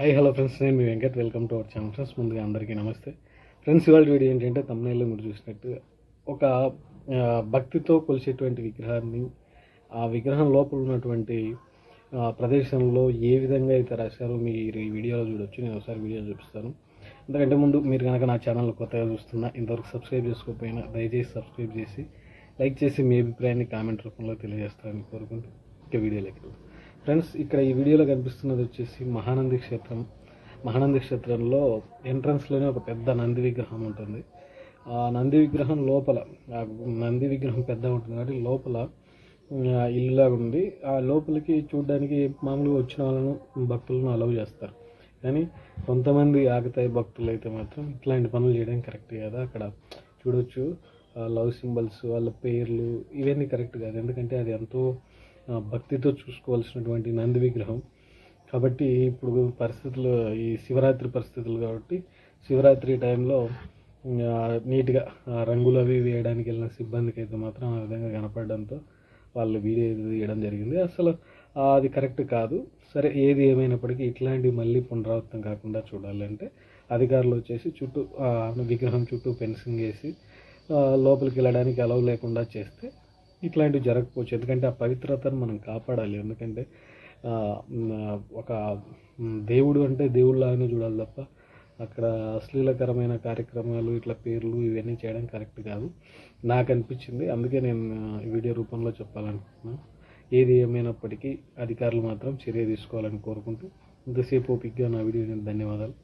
Hi hello friends నేను మీ Venkat. Welcome to our channel friends ముందుగా అందరికీ నమస్తే. ఫ్రెండ్స్ ఇవాళ వీడియో ఏంటంటే తమిళలో మీరు చూసినట్టు ఒక భక్తితో కొలిసేటువంటి విగ్రహాన్ని ఆ విగ్రహం లోపల ఉన్నటువంటి ప్రదేశంలో ఏ విధంగా అయితే రాశారో మీరు ఈ వీడియోలో చూడొచ్చు. నేను ఒకసారి వీడియో చూపిస్తాను. ఎందుకంటే ముందు మీరు కనుక నా ఛానల్ కొత్తగా చూస్తున్నా ఇంతవరకు సబ్స్క్రైబ్ చేసుకోకపోయినా దయచేసి సబ్స్క్రైబ్ చేసి లైక్ చేసి మీ అభిప్రాయాన్ని కామెంట్ రూపంలో తెలియజేస్తారని కోరుకుంటూ ఇక వీడియోలోకి వెళ్తాను ఫ్రెండ్స్ ఇక్కడ ఈ వీడియోలో కనిపిస్తున్నది వచ్చేసి మహానంది క్షేత్రం. మహానంది క్షేత్రంలో ఎంట్రన్స్లోనే ఒక పెద్ద నంది విగ్రహం ఉంటుంది. ఆ నంది విగ్రహం లోపల నంది విగ్రహం పెద్ద ఉంటుంది కాబట్టి లోపల ఇల్లులాగా ఉంది. ఆ లోపలికి చూడడానికి మామూలుగా వచ్చిన వాళ్ళను భక్తులను అలౌ చేస్తారు. కానీ కొంతమంది ఆగతాయి భక్తులు అయితే మాత్రం ఇట్లాంటి పనులు చేయడం కరెక్ట్ కదా. అక్కడ చూడొచ్చు లవ్ సింబల్స్ వాళ్ళ పేర్లు ఇవన్నీ కరెక్ట్ కాదు. ఎందుకంటే అది ఎంతో భక్తితో చూసుకోవాల్సినటువంటి నంది విగ్రహం. కాబట్టి ఇప్పుడు పరిస్థితులు ఈ శివరాత్రి పరిస్థితులు కాబట్టి శివరాత్రి టైంలో నీట్గా రంగులు అవి వేయడానికి వెళ్ళిన సిబ్బందికి అయితే మాత్రం ఆ విధంగా కనపడడంతో వాళ్ళు వీడియో తీయడం జరిగింది. అసలు అది కరెక్ట్ కాదు. సరే ఏది ఏమైనప్పటికీ ఇట్లాంటివి మళ్ళీ పునరావృతం కాకుండా చూడాలంటే అధికారులు వచ్చేసి చుట్టూ ఆ, విగ్రహం చుట్టూ ఫెన్సింగ్ వేసి లోపలికి వెళ్ళడానికి అలవ్ లేకుండా చేస్తే ఇట్లాంటివి జరగకపోవచ్చు. ఎందుకంటే ఆ పవిత్రతను మనం కాపాడాలి. ఎందుకంటే ఒక దేవుడు అంటే దేవుళ్ళలాగానే చూడాలి తప్ప అక్కడ అశ్లీలకరమైన కార్యక్రమాలు ఇట్లా పేర్లు ఇవన్నీ చేయడం కరెక్ట్ కాదు. నాకు అనిపించింది. అందుకే నేను వీడియో రూపంలో చెప్పాలనుకుంటున్నాను ఏది ఏమైనప్పటికీ అధికారులు మాత్రం చర్య తీసుకోవాలని కోరుకుంటూ ఇంతసేపు ఓపిక్గా నా వీడియో ధన్యవాదాలు.